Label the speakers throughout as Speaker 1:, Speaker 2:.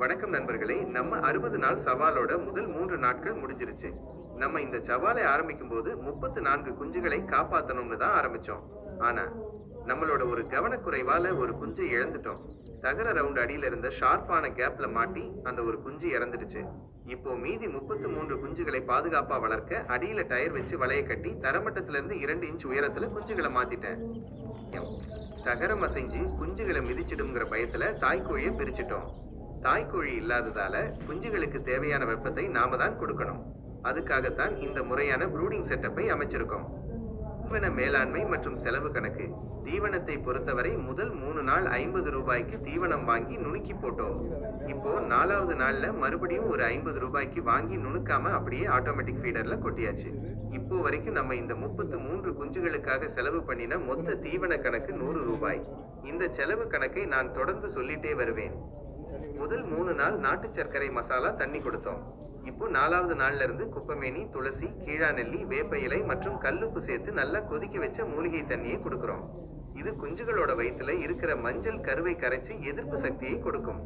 Speaker 1: வணக்கம் நண்பர்களே நம்ம அறுபது நாள் சவாலோட முதல் மூன்று நாட்கள் முடிஞ்சிருச்சு. நம்ம இந்த சவாலை ஆரம்பிக்கும் போது முப்பத்து நான்கு குஞ்சுகளை காப்பாத்தணும்னு தான் ஆரம்பிச்சோம். ஆனா நம்மளோட ஒரு கவனக்குறைவால ஒரு குஞ்சை இழந்துட்டோம். தகர ரவுண்ட் அடியில இருந்த ஷார்ப்பான கேப்ல மாட்டி அந்த ஒரு குஞ்சு இறந்துடுச்சு. இப்போ மீதி முப்பத்து மூன்று குஞ்சுகளை பாதுகாப்பா வளர்க்க அடியில டயர் வச்சு வலைய கட்டி தரமட்டத்துல இருந்து இரண்டு இன்ச் உயரத்துல குஞ்சுகளை மாத்திட்டேன். தகரம் அசைஞ்சு குஞ்சுகளை மிதிச்சிடுங்கிற பயத்துல தாய்க்கோழியை பிரிச்சிட்டோம். தாய்க்கோழி இல்லாததால குஞ்சுகளுக்கு தேவையான வெப்பத்தை நாம தான் கொடுக்கணும். அதுக்காகத்தான் இந்த முறையான ப்ரூடிங் செட்டப்பை அமைச்சிருக்கோம். தீவன மேலாண்மை மற்றும் செலவு கணக்கு. தீவனத்தை பொறுத்தவரை முதல் மூணு நாள் ஐம்பது ரூபாய்க்கு தீவனம் வாங்கி நுணுக்கி போட்டோம். இப்போ நாலாவது நாள்ல மறுபடியும் ஒரு ஐம்பது ரூபாய்க்கு வாங்கி நுணுக்காம அப்படியே ஆட்டோமேட்டிக் ஃபீடர்ல கொட்டியாச்சு. இப்போ வரைக்கும் நம்ம இந்த முப்பத்து மூன்று குஞ்சுகளுக்காக செலவு பண்ணின மொத்த தீவன கணக்கு நூறு ரூபாய். இந்த செலவு கணக்கை நான் தொடர்ந்து சொல்லிட்டே வருவேன். முதல் மூணு நாள் நாட்டு சர்க்கரை மசாலா தண்ணி கொடுத்தோம். இப்போ நாலாவது நாள்ல இருந்து குப்பமேனி துளசி கீழாநெல்லி வேப்ப இலை மற்றும் கல்லுப்பு சேர்த்து நல்லா கொதிக்க வச்ச மூலிகை தண்ணியை கொடுக்கிறோம். இது குஞ்சுகளோட வயிற்றுல இருக்கிற மஞ்சள் கருவை கரைச்சி எதிர்ப்பு சக்தியை கொடுக்கும்.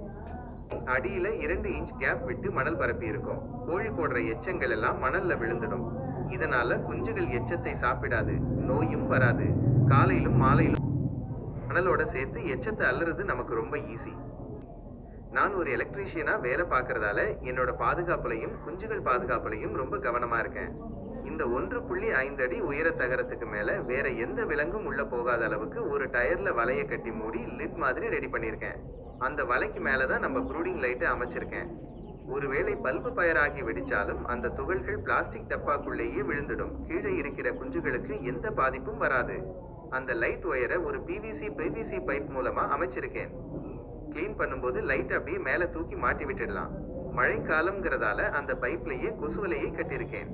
Speaker 1: அடியில இரண்டு இன்ச் கேப் விட்டு மணல் பரப்பி இருக்கும். கோழி போடுற எச்சங்கள் எல்லாம் மணல்ல விழுந்துடும். இதனால குஞ்சுகள் எச்சத்தை சாப்பிடாது நோயும் வராது. காலையிலும் மாலையிலும் மணலோட சேர்த்து எச்சத்தை அள்ளுறது நமக்கு ரொம்ப ஈஸி. நான் ஒரு எலக்ட்ரீஷியனா வேலை பார்க்கறதால என்னோட பாதுகாப்புலையும் குஞ்சுகள் பாதுகாப்புலையும் ரொம்ப கவனமா இருக்கேன். இந்த ஒன்று புள்ளி ஐந்து அடி உயர தகரத்துக்கு மேல வேற எந்த விலங்கும் உள்ள போகாத அளவுக்கு ஒரு டயர்ல வலையை கட்டி மூடி லிட் மாதிரி ரெடி பண்ணியிருக்கேன். அந்த வலைக்கு மேலே தான் நம்ம ப்ரூடிங் லைட்டை அமைச்சிருக்கேன். ஒருவேளை பல்பு பயராகி வெடிச்சாலும் அந்த துகள்கள் பிளாஸ்டிக் டப்பாக்குள்ளேயே விழுந்துடும். கீழே இருக்கிற குஞ்சுகளுக்கு எந்த பாதிப்பும் வராது. அந்த லைட் ஒயரை ஒரு பிவிசி பிவிசி பைப் மூலமா அமைச்சிருக்கேன். க்ளீன் பண்ணும்போது லைட் அப்படியே மேலே தூக்கி மாட்டி விட்டுடலாம். மழைக்காலம்ங்கிறதால அந்த பைப்லயே கொசுவலையை கட்டியிருக்கேன்.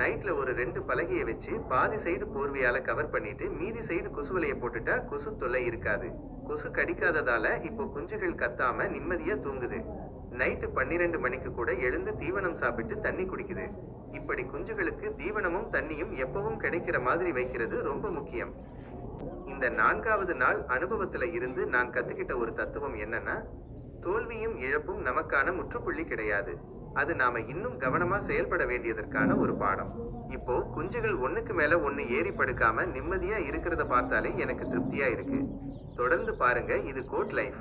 Speaker 1: நைட்ல ஒரு ரெண்டு பலகையை வச்சு பாதி சைடு போர்வையால கவர் பண்ணிட்டு மீதி சைடு கொசுவலையை போட்டுட்டா கொசு தொல்லை இருக்காது. கொசு கடிக்காததால இப்போ குஞ்சுகள் கத்தாம நிம்மதியா தூங்குது. நைட்டு பன்னிரெண்டு மணிக்கு கூட எழுந்து தீவனம் சாப்பிட்டு தண்ணி குடிக்குது. இப்படி குஞ்சுகளுக்கு தீவனமும் தண்ணியும் எப்பவும் கிடைக்கிற மாதிரி வைக்கிறது ரொம்ப முக்கியம். இந்த நான்காவது நாள் அனுபவத்துல இருந்து நான் கத்துக்கிட்ட ஒரு தத்துவம் என்னன்னா தோல்வியும் இழப்பும் நமக்கான முற்றுப்புள்ளி கிடையாது. அது நாம இன்னும் கவனமா செயல்பட வேண்டியதற்கான ஒரு பாடம். இப்போ குஞ்சுகள் ஒண்ணுக்கு மேல ஒண்ணு ஏறி படுக்காம நிம்மதியா இருக்கிறத பார்த்தாலே எனக்கு திருப்தியா இருக்கு. தொடர்ந்து பாருங்க இது கோட் லைஃப்.